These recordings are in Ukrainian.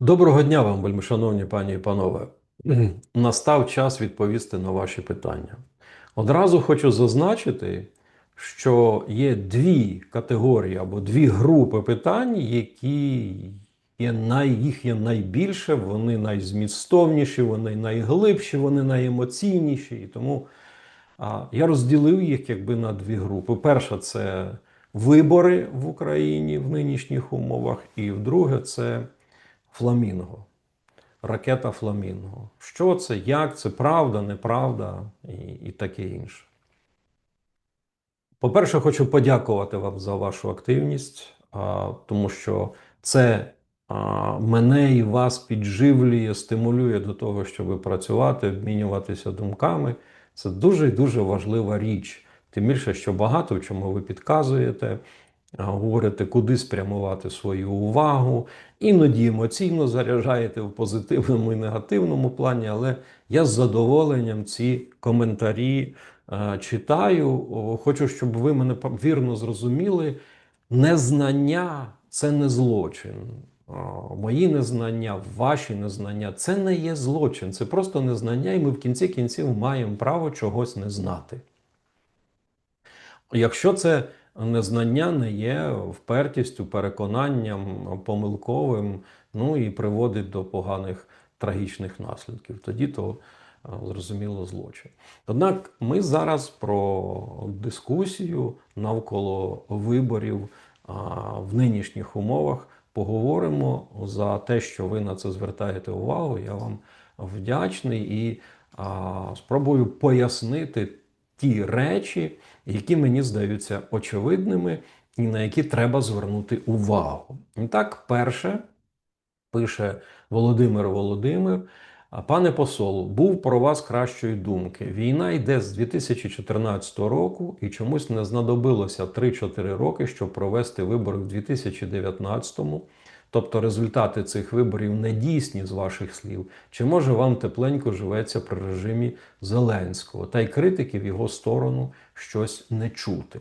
Доброго дня вам, вельмишановні пані і панове. Настав час відповісти на ваші питання. Одразу хочу зазначити, що є дві категорії або дві групи питань, які є най, їх є найбільше, вони найзмістовніші, вони найглибші, вони найемоційніші. І тому а, я розділив їх якби на дві групи. Перша це вибори в Україні в нинішніх умовах, і друге це Фламінго. Ракета Фламінго. Що це, як це, правда, неправда і, і таке інше. По-перше, хочу подякувати вам за вашу активність, а, тому що це а, мене і вас підживлює, стимулює до того, щоб працювати, обмінюватися думками. Це дуже дуже важлива річ. Тим більше, що багато в чому ви підказуєте, говорите, куди спрямувати свою увагу, іноді емоційно заряджаєте в позитивному і негативному плані, але я з задоволенням ці коментарі е, читаю. Хочу, щоб ви мене вірно зрозуміли. Незнання це не злочин. Мої незнання, ваші незнання це не є злочин, це просто незнання, і ми в кінці кінців маємо право чогось не знати. Якщо це незнання не є впертістю, переконанням помилковим, ну і приводить до поганих трагічних наслідків, тоді то е, зрозуміло злочин. Однак ми зараз про дискусію навколо виборів в нинішніх умовах поговоримо за те, що ви на це звертаєте увагу. Я вам вдячний і спробую пояснити ті речі, які мені здаються очевидними і на які треба звернути увагу. І так, перше, пише Володимир Володимир. Пане посол, був про вас кращої думки. Війна йде з 2014 року і чомусь не знадобилося 3-4 роки, щоб провести вибори в 2019-му. Тобто результати цих виборів не дійсні з ваших слів. Чи може вам тепленько живеться при режимі Зеленського? Та й критики в його сторону щось не чути.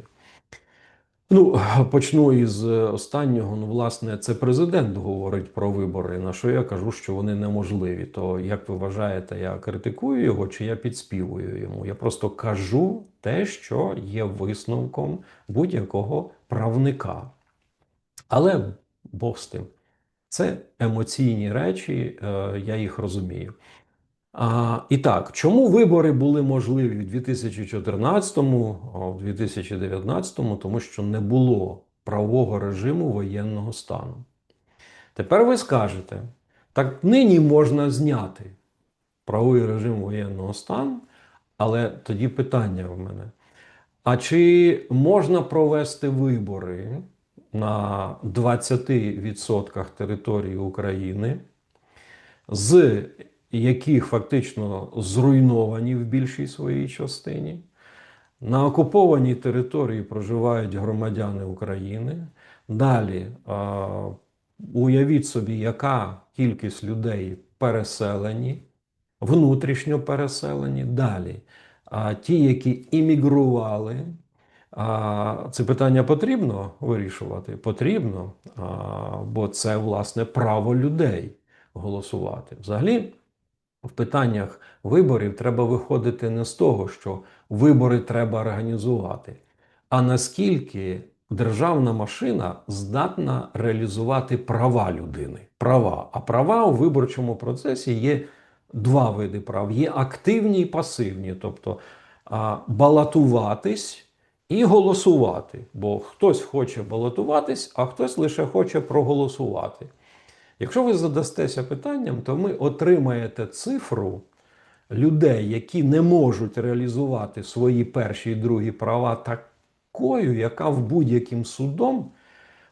Ну, почну із е, останнього. Ну, власне, це президент говорить про вибори. На що я кажу, що вони неможливі. То як ви вважаєте, я критикую його чи я підспівую йому? Я просто кажу те, що є висновком будь-якого правника. Але Бог з тим. Це емоційні речі, е, я їх розумію. А, і так, чому вибори були можливі в 2014-му, а в 2019-му? Тому що не було правового режиму воєнного стану. Тепер ви скажете, так нині можна зняти правовий режим воєнного стану, але тоді питання в мене. А чи можна провести вибори на 20% території України, з яких фактично зруйновані в більшій своїй частині? На окупованій території проживають громадяни України. Далі уявіть собі, яка кількість людей переселені, внутрішньо переселені. Далі ті, які іммігрували. Це питання потрібно вирішувати? Потрібно, бо це власне право людей голосувати. Взагалі, в питаннях виборів треба виходити не з того, що вибори треба організувати, а наскільки державна машина здатна реалізувати права людини. Права. А права у виборчому процесі є два види прав: є активні і пасивні, тобто балотуватись. І голосувати, бо хтось хоче балотуватись, а хтось лише хоче проголосувати. Якщо ви задастеся питанням, то ми отримаєте цифру людей, які не можуть реалізувати свої перші і другі права такою, яка в будь-яким судом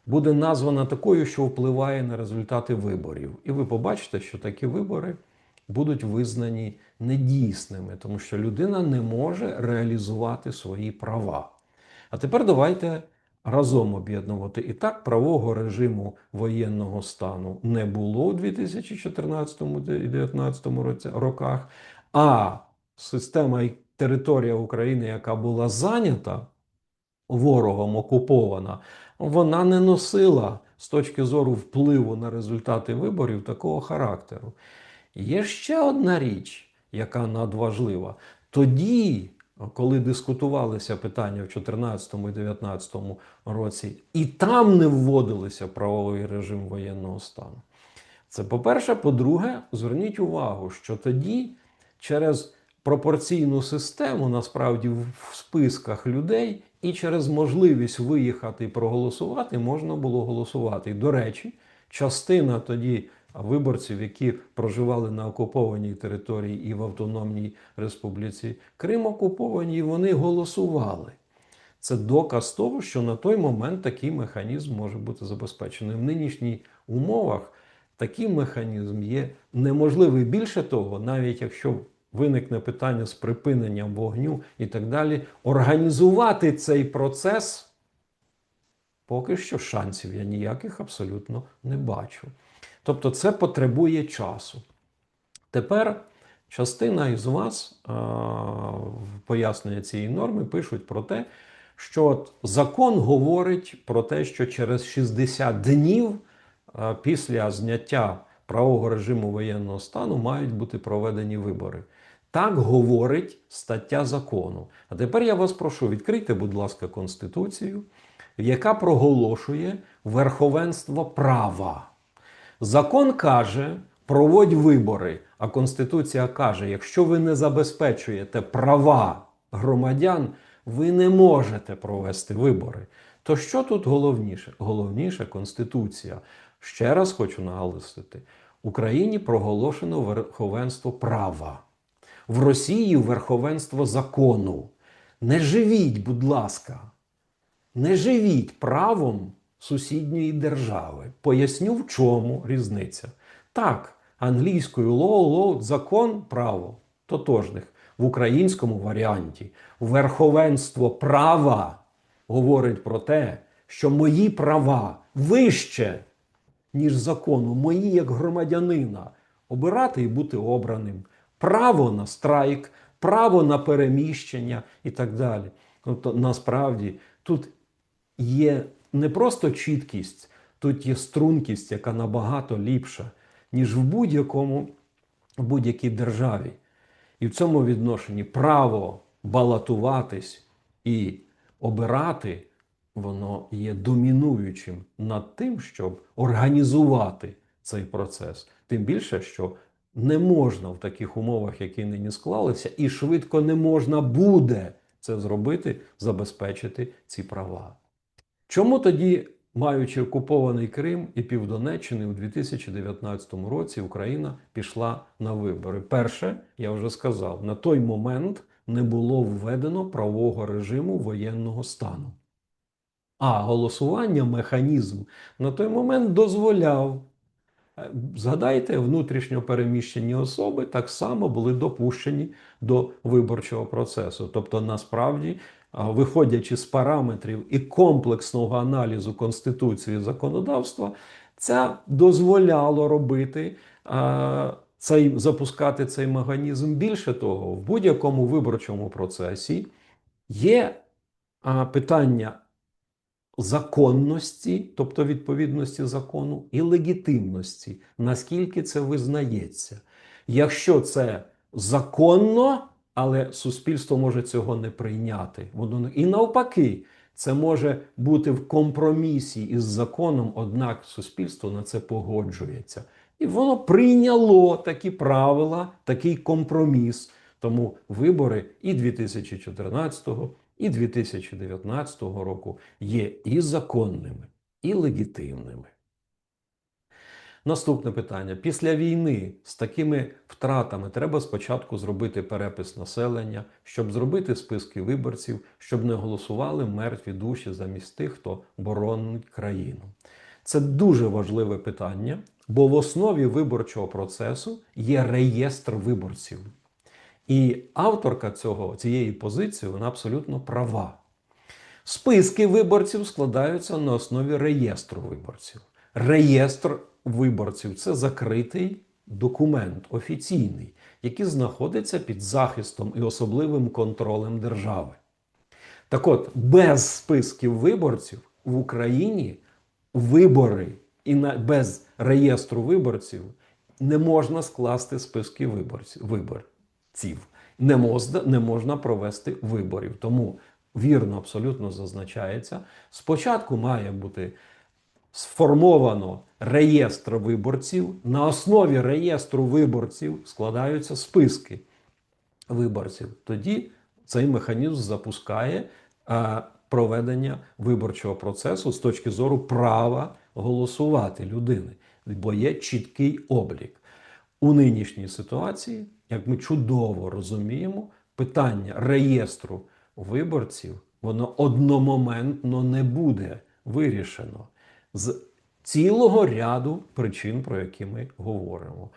буде названа такою, що впливає на результати виборів. І ви побачите, що такі вибори будуть визнані недійсними, тому що людина не може реалізувати свої права. А тепер давайте разом об'єднувати. І так, правового режиму воєнного стану не було у 2014 і 2019 році- роках, а система і територія України, яка була зайнята ворогом окупована, вона не носила з точки зору впливу на результати виборів такого характеру. Є ще одна річ, яка надважлива. Тоді, коли дискутувалися питання в 2014 і 2019 році, і там не вводилися правовий режим воєнного стану. Це по-перше. По-друге, зверніть увагу, що тоді через пропорційну систему, насправді, в списках людей і через можливість виїхати і проголосувати можна було голосувати. І, до речі, частина тоді виборців, які проживали на окупованій території і в Автономній Республіці Крим окупованій, вони голосували. Це доказ того, що на той момент такий механізм може бути забезпечений. В нинішніх умовах такий механізм є неможливий. Більше того, навіть якщо виникне питання з припиненням вогню і так далі, організувати цей процес поки що шансів я ніяких абсолютно не бачу. Тобто це потребує часу. Тепер частина із вас в пояснення цієї норми пишуть про те, що от закон говорить про те, що через 60 днів після зняття правового режиму воєнного стану мають бути проведені вибори. Так говорить стаття закону. А тепер я вас прошу, відкрийте, будь ласка, Конституцію, яка проголошує верховенство права. Закон каже, проводь вибори, а Конституція каже, якщо ви не забезпечуєте права громадян, ви не можете провести вибори. То що тут головніше? Головніше Конституція. Ще раз хочу наголосити: Україні проголошено верховенство права, в Росії верховенство закону. Не живіть, будь ласка, не живіть правом сусідньої держави. Поясню, в чому різниця. Так, англійською law, закон, право тотожних. В українському варіанті верховенство права говорить про те, що мої права вище, ніж закону, мої як громадянина, обирати і бути обраним, право на страйк, право на переміщення і так далі. Тобто, насправді, тут є не просто чіткість, тут є стрункість, яка набагато ліпша, ніж в будь-якому в будь-якій державі. І в цьому відношенні право балотуватись і обирати, воно є домінуючим над тим, щоб організувати цей процес. Тим більше, що не можна в таких умовах, які нині склалися, і швидко не можна буде це зробити, забезпечити ці права. Чому тоді, маючи окупований Крим і Півдонеччини, у 2019 році Україна пішла на вибори? Перше, я вже сказав, на той момент не було введено правового режиму воєнного стану. А голосування, механізм на той момент дозволяв. Е, Згадайте, внутрішньо переміщені особи так само були допущені до виборчого процесу. Тобто, насправді, виходячи з параметрів і комплексного аналізу Конституції і законодавства, це дозволяло робити цей, запускати цей механізм. Більше того, в будь-якому виборчому процесі є питання законності, тобто відповідності закону, і легітимності, наскільки це визнається. Якщо це законно, але суспільство може цього не прийняти. І навпаки, це може бути в компромісі із законом, однак суспільство на це погоджується. І воно прийняло такі правила, такий компроміс. Тому вибори і 2014, і 2019 року є і законними, і легітимними. Наступне питання. Після війни з такими втратами треба спочатку зробити перепис населення, щоб зробити списки виборців, щоб не голосували мертві душі замість тих, хто боронить країну. Це дуже важливе питання, бо в основі виборчого процесу є реєстр виборців. І авторка цього, цієї позиції вона абсолютно права. Списки виборців складаються на основі реєстру виборців. Реєстр виборців це закритий документ офіційний, який знаходиться під захистом і особливим контролем держави. Так от, без списків виборців в Україні вибори і без реєстру виборців не можна скласти списки виборців. виборців. Не можна, не можна провести виборів. Тому вірно абсолютно зазначається. Спочатку має бути сформовано реєстр виборців. На основі реєстру виборців складаються списки виборців. Тоді цей механізм запускає е, проведення виборчого процесу з точки зору права голосувати людини, бо є чіткий облік. У нинішній ситуації, як ми чудово розуміємо, питання реєстру виборців воно одномоментно не буде вирішено з цілого ряду причин, про які ми говоримо.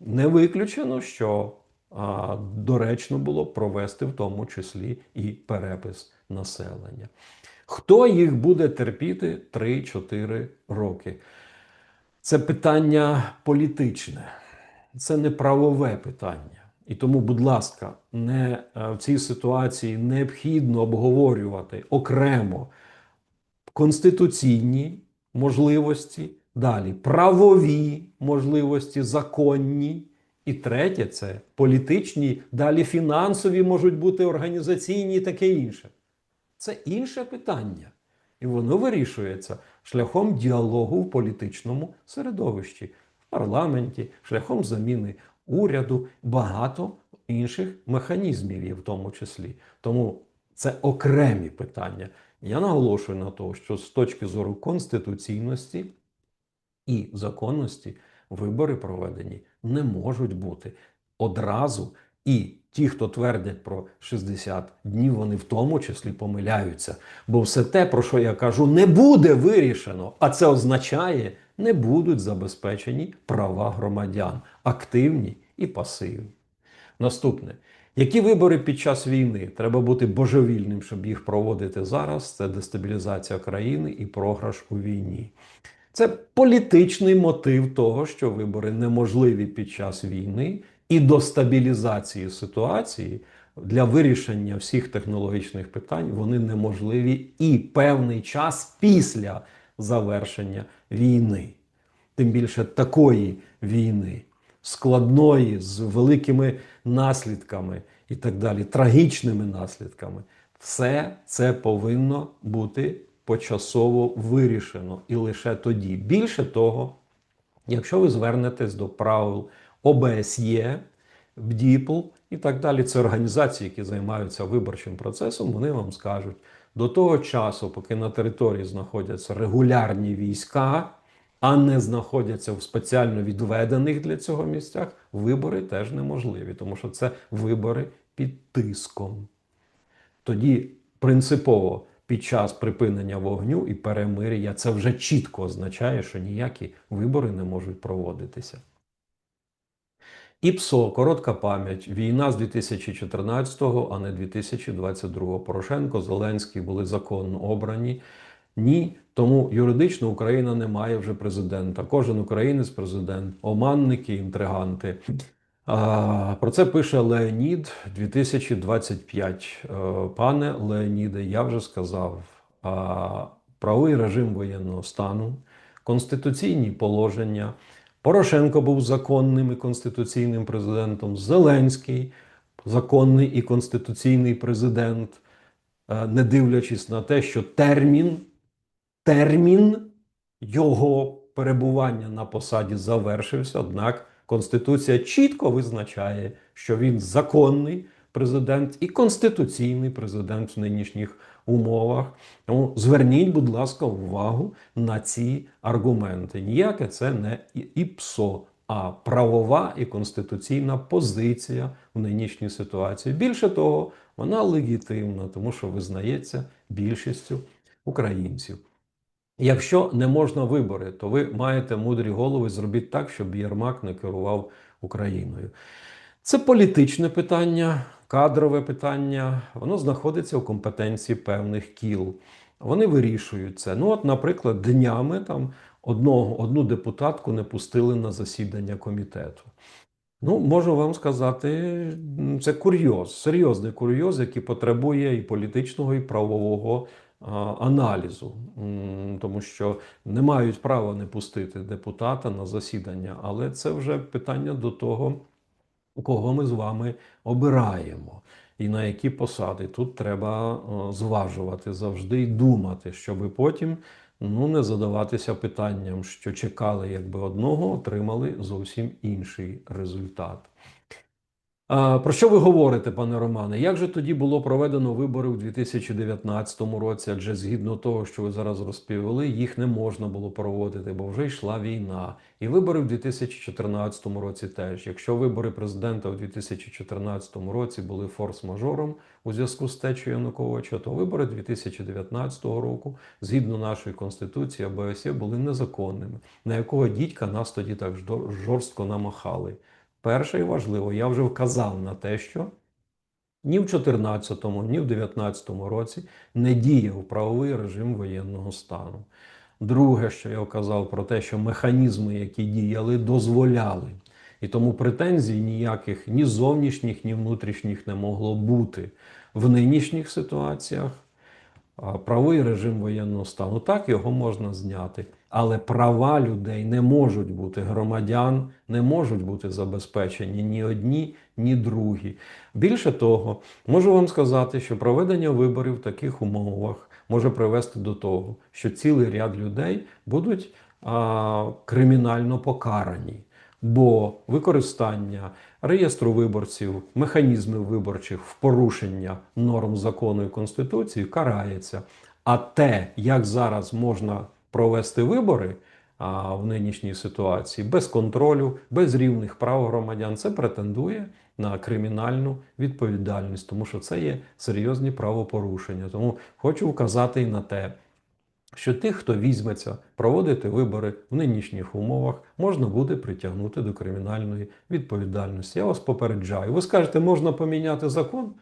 Не виключено, що а, доречно було провести в тому числі і перепис населення. Хто їх буде терпіти 3-4 роки? Це питання політичне, це не правове питання. І тому, будь ласка, не е, в цій ситуації необхідно обговорювати окремо конституційні можливості, далі правові можливості, законні. І третє це політичні, далі фінансові можуть бути організаційні і таке інше. Це інше питання. І воно вирішується шляхом діалогу в політичному середовищі, в парламенті, шляхом заміни уряду, багато інших механізмів є в тому числі. Тому це окремі питання. Я наголошую на тому, що з точки зору конституційності і законності вибори проведені не можуть бути одразу. І ті, хто твердять про 60 днів, вони в тому числі помиляються. Бо все те, про що я кажу, не буде вирішено. А це означає, не будуть забезпечені права громадян, активні і пасивні. Наступне. Які вибори під час війни? Треба бути божевільним, щоб їх проводити зараз. Це дестабілізація країни і програш у війні. Це політичний мотив того, що вибори неможливі під час війни, і до стабілізації ситуації для вирішення всіх технологічних питань вони неможливі і певний час після завершення війни. Тим більше такої війни, складної, з великими наслідками і так далі, трагічними наслідками. Все це повинно бути почасово вирішено і лише тоді. Більше того, якщо ви звернетесь до правил ОБСЄ, БДІПЛ і так далі, це організації, які займаються виборчим процесом, вони вам скажуть, до того часу, поки на території знаходяться регулярні війська, а не знаходяться в спеціально відведених для цього місцях, вибори теж неможливі, тому що це вибори під тиском. Тоді принципово під час припинення вогню і перемир'я це вже чітко означає, що ніякі вибори не можуть проводитися. ІПСО, коротка пам'ять, війна з 2014-го, а не 2022-го. Порошенко, Зеленський були законно обрані. Ні, тому юридично Україна не має вже президента. Кожен українець президент, оманники, інтриганти. Про це пише Леонід 2025. Е, Пане Леоніде, я вже сказав, правий режим воєнного стану, конституційні положення. Порошенко був законним і конституційним президентом. Зеленський законний і конституційний президент, е, не дивлячись на те, що термін, термін його перебування на посаді завершився. Однак Конституція чітко визначає, що він законний президент і конституційний президент в нинішніх умовах. Тому зверніть, будь ласка, увагу на ці аргументи. Ніяке це не ІПСО, а правова і конституційна позиція в нинішній ситуації. Більше того, вона легітимна, тому що визнається більшістю українців. Якщо не можна вибори, то ви маєте мудрі голови, зробіть так, щоб Єрмак не керував Україною. Це політичне питання, кадрове питання, воно знаходиться у компетенції певних кіл. Вони вирішують це. Ну, от, наприклад, днями там одного, одну депутатку не пустили на засідання комітету. Ну, можу вам сказати, це курйоз, серйозний курйоз, який потребує і політичного, і правового аналізу, тому що не мають права не пустити депутата на засідання, але це вже питання до того, кого ми з вами обираємо і на які посади. Тут треба е, зважувати завжди і думати, щоб потім ну, не задаватися питанням, що чекали якби одного, отримали зовсім інший результат. Про що ви говорите, пане Романе? Як же тоді було проведено вибори у 2019 році? Адже згідно того, що ви зараз розповіли, їх не можна було проводити, бо вже йшла війна. І вибори в 2014 році теж. Якщо вибори президента у 2014 році були форс-мажором у зв'язку з течею Януковича, то вибори 2019 року, згідно нашої конституції, ОБСЄ були незаконними, на якого дідька нас тоді так жорстко намахали. Перше і важливо, я вже вказав на те, що ні в 2014, ні в 2019 році не діяв правовий режим воєнного стану. Друге, що я вказав про те, що механізми, які діяли, дозволяли. І тому претензій ніяких ні зовнішніх, ні внутрішніх не могло бути в нинішніх ситуаціях. А Правий режим воєнного стану так його можна зняти, але права людей не можуть бути громадян, не можуть бути забезпечені ні одні, ні другі. Більше того, можу вам сказати, що проведення виборів в таких умовах може привести до того, що цілий ряд людей будуть а, кримінально покарані. Бо використання реєстру виборців, механізмів виборчих в порушення норм закону і конституції карається. А те, як зараз можна провести вибори а, в нинішній ситуації без контролю, без рівних прав громадян, це претендує на кримінальну відповідальність, тому що це є серйозні правопорушення. Тому хочу вказати і на те, що тих, хто візьметься проводити вибори в нинішніх умовах, можна буде притягнути до кримінальної відповідальності. Я вас попереджаю. Ви скажете, можна поміняти закон?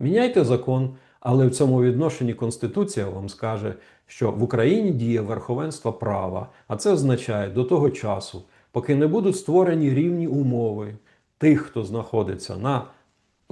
Міняйте закон, але в цьому відношенні Конституція вам скаже, що в Україні діє верховенство права, а це означає до того часу, поки не будуть створені рівні умови тих, хто знаходиться на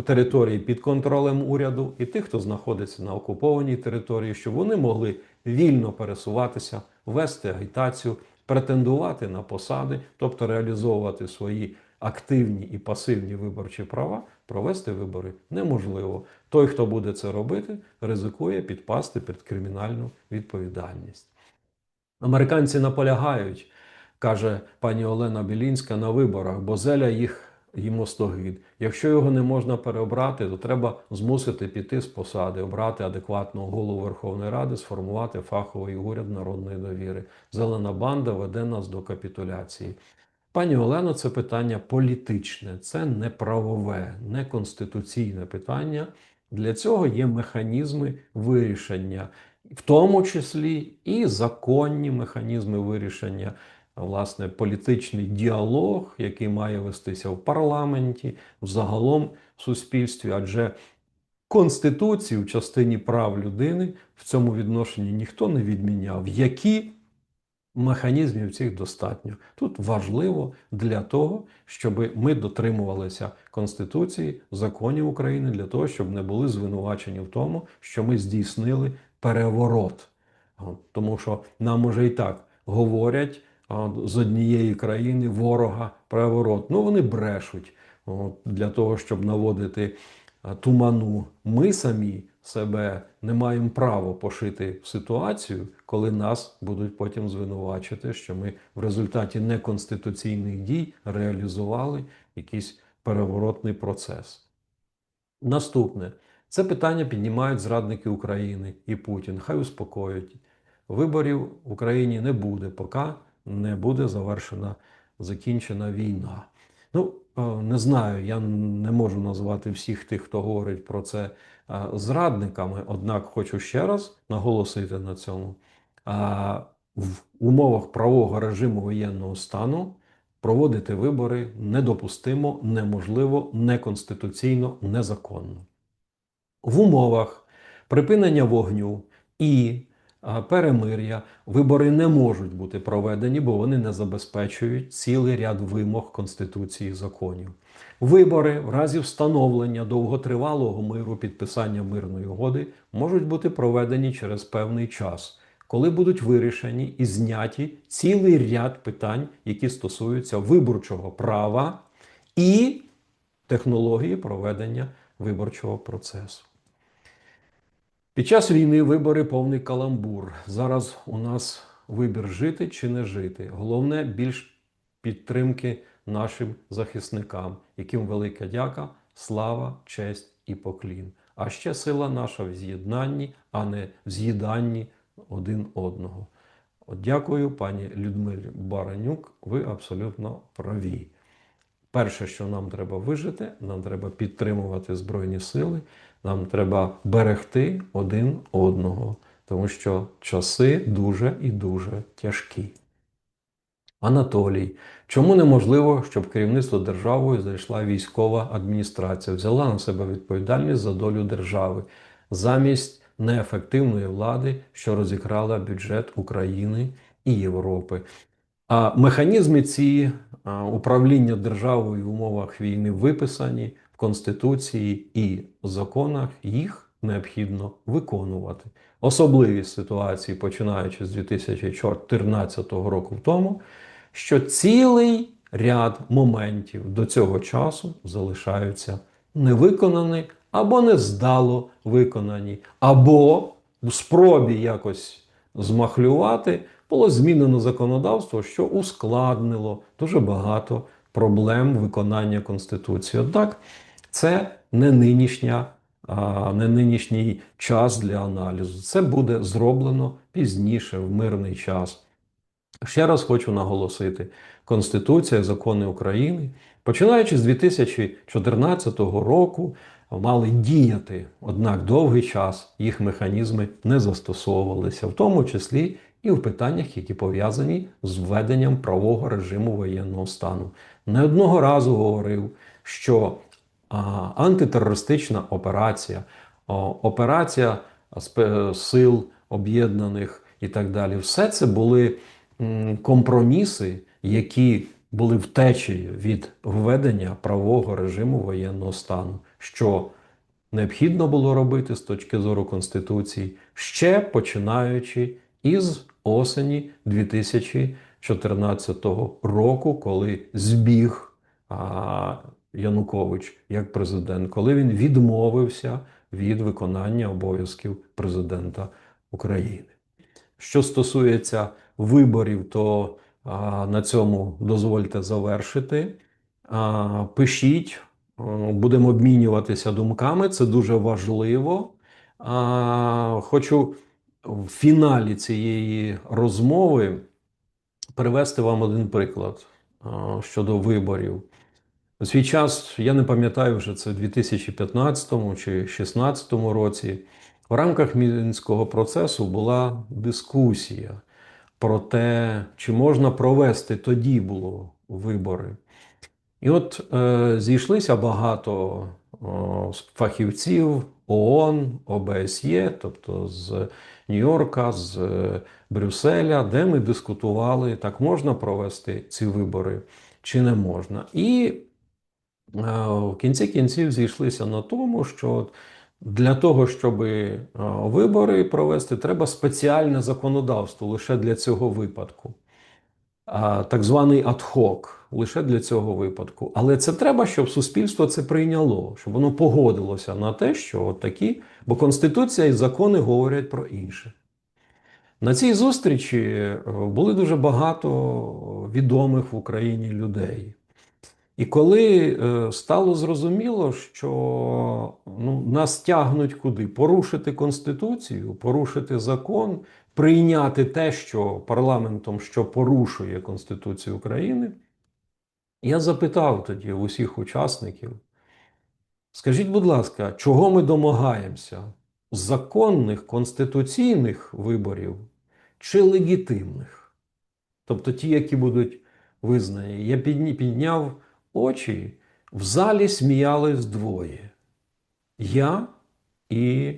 території під контролем уряду, і тих, хто знаходиться на окупованій території, щоб вони могли вільно пересуватися, вести агітацію, претендувати на посади, тобто реалізовувати свої активні і пасивні виборчі права, провести вибори неможливо. Той, хто буде це робити, ризикує підпасти під кримінальну відповідальність. Американці наполягають, каже пані Олена Білінська, на виборах, бо зеля їх їм стогид. Якщо його не можна переобрати, то треба змусити піти з посади, обрати адекватного голову Верховної Ради, сформувати фаховий уряд народної довіри. Зелена банда веде нас до капітуляції. Пані Олено, це питання політичне, це не правове, не конституційне питання. Для цього є механізми вирішення, в тому числі і законні механізми вирішення, власне, політичний діалог, який має вестися в парламенті, взагалом в суспільстві, адже Конституцію в частині прав людини в цьому відношенні ніхто не відміняв. Які механізмів цих достатньо. Тут важливо для того, щоб ми дотримувалися Конституції, законів України, для того, щоб не були звинувачені в тому, що ми здійснили переворот. Тому що нам уже і так говорять з однієї країни ворога переворот. Ну вони брешуть для того, щоб наводити туману. Ми самі себе не маємо права пошити в ситуацію, коли нас будуть потім звинувачити, що ми в результаті неконституційних дій реалізували якийсь переворотний процес. Наступне це питання піднімають зрадники України і Путін. Хай успокоють. Виборів в Україні не буде, поки не буде завершена закінчена війна. Ну, е, не знаю, я не можу назвати всіх тих, хто говорить про це е, зрадниками, однак хочу ще раз наголосити на цьому. А, В умовах правового режиму воєнного стану проводити вибори недопустимо, неможливо, неконституційно, незаконно. В умовах припинення вогню і перемир'я вибори не можуть бути проведені, бо вони не забезпечують цілий ряд вимог Конституції і законів. Вибори в разі встановлення довготривалого миру підписання мирної угоди можуть бути проведені через певний час, коли будуть вирішені і зняті цілий ряд питань, які стосуються виборчого права і технології проведення виборчого процесу. Під час війни вибори повний каламбур. Зараз у нас вибір жити чи не жити. Головне більш підтримки нашим захисникам, яким велика дяка, слава, честь і поклін. А ще сила наша в з'єднанні, а не в з'їданні один одного. От дякую, пані Людмилі Баранюк. Ви абсолютно праві. Перше, що нам треба вижити, нам треба підтримувати Збройні сили, нам треба берегти один одного, тому що часи дуже і дуже тяжкі. Анатолій, чому неможливо, щоб керівництво державою зайшла військова адміністрація, взяла на себе відповідальність за долю держави замість неефективної влади, що розікрала бюджет України і Європи? А механізми ці управління державою в умовах війни виписані в Конституції і законах, їх необхідно виконувати. Особливість ситуації, починаючи з 2014 року, в тому, що цілий ряд моментів до цього часу залишаються невиконані або невздало виконані, або в спробі якось змахлювати було змінено законодавство, що ускладнило дуже багато проблем виконання Конституції. Однак це не нинішня. Не нинішній час для аналізу. Це буде зроблено пізніше, в мирний час. Ще раз хочу наголосити: Конституція, закони України, починаючи з 2014 року, мали діяти, однак довгий час їх механізми не застосовувалися, в тому числі і в питаннях, які пов'язані з введенням правового режиму воєнного стану. Не одного разу говорив, що а, антитерористична операція, о, операція сил об'єднаних і так далі, все це були м, компроміси, які були втечею від введення правового режиму воєнного стану, що необхідно було робити з точки зору Конституції, ще починаючи із осені 2014 року, коли збіг Янукович як президент, коли він відмовився від виконання обов'язків президента України. Що стосується виборів, то на цьому дозвольте завершити. Пишіть, будемо обмінюватися думками, це дуже важливо. Хочу в фіналі цієї розмови привести вам один приклад щодо виборів. У свій час, я не пам'ятаю вже це в 2015 чи 2016 році, в рамках мінського процесу була дискусія про те, чи можна провести тоді було вибори. І от е, зійшлися багато о, фахівців ООН, ОБСЄ, тобто з Нью-Йорка, з е, Брюсселя, де ми дискутували, так можна провести ці вибори чи не можна. І е, в кінці кінців зійшлися на тому, що для того, щоб е, вибори провести, треба спеціальне законодавство лише для цього випадку. Так званий адхок лише для цього випадку. Але це треба, щоб суспільство це прийняло, щоб воно погодилося на те, що от такі, бо Конституція і закони говорять про інше. На цій зустрічі е, були дуже багато відомих в Україні людей. І коли е, стало зрозуміло, що ну, нас тягнуть куди? Порушити Конституцію, порушити закон, прийняти те, що парламентом що порушує Конституцію України, я запитав тоді усіх учасників: скажіть, будь ласка, чого ми домагаємося? Законних конституційних виборів чи легітимних? Тобто ті, які будуть визнані. Я підняв очі, в залі сміялись двоє. Я і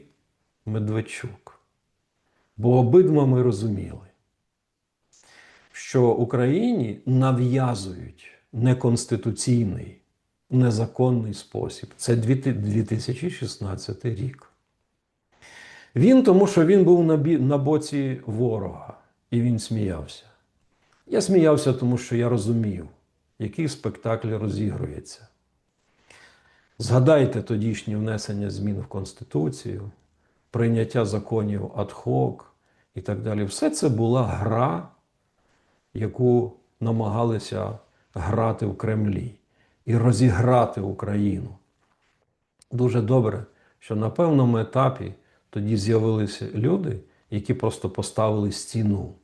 Медведчук. Бо обидва ми розуміли, що Україні нав'язують неконституційний незаконний спосіб. Це 2016 рік. Він, тому що він був на, бі- на боці ворога, і він сміявся. Я сміявся, тому що я розумів, який спектакль розігрується. Згадайте тодішнє внесення змін в Конституцію, прийняття законів адхок і так далі. Все це була гра, яку намагалися грати в Кремлі і розіграти Україну. Дуже добре, що на певному етапі тоді з'явилися люди, які просто поставили стіну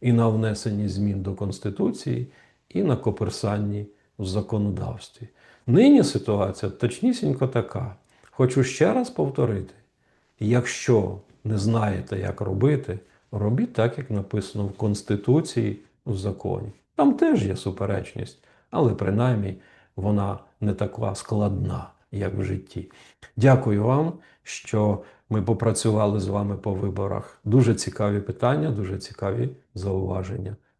і на внесенні змін до Конституції, і на коперсанні в законодавстві. Нині ситуація точнісінько така. Хочу ще раз повторити: якщо не знаєте, як робити, робіть так, як написано в Конституції, в законі. Там теж є суперечність, але принаймні вона не така складна, як в житті. Дякую вам, що ми попрацювали з вами по виборах. Дуже цікаві питання, дуже цікаві зауваження.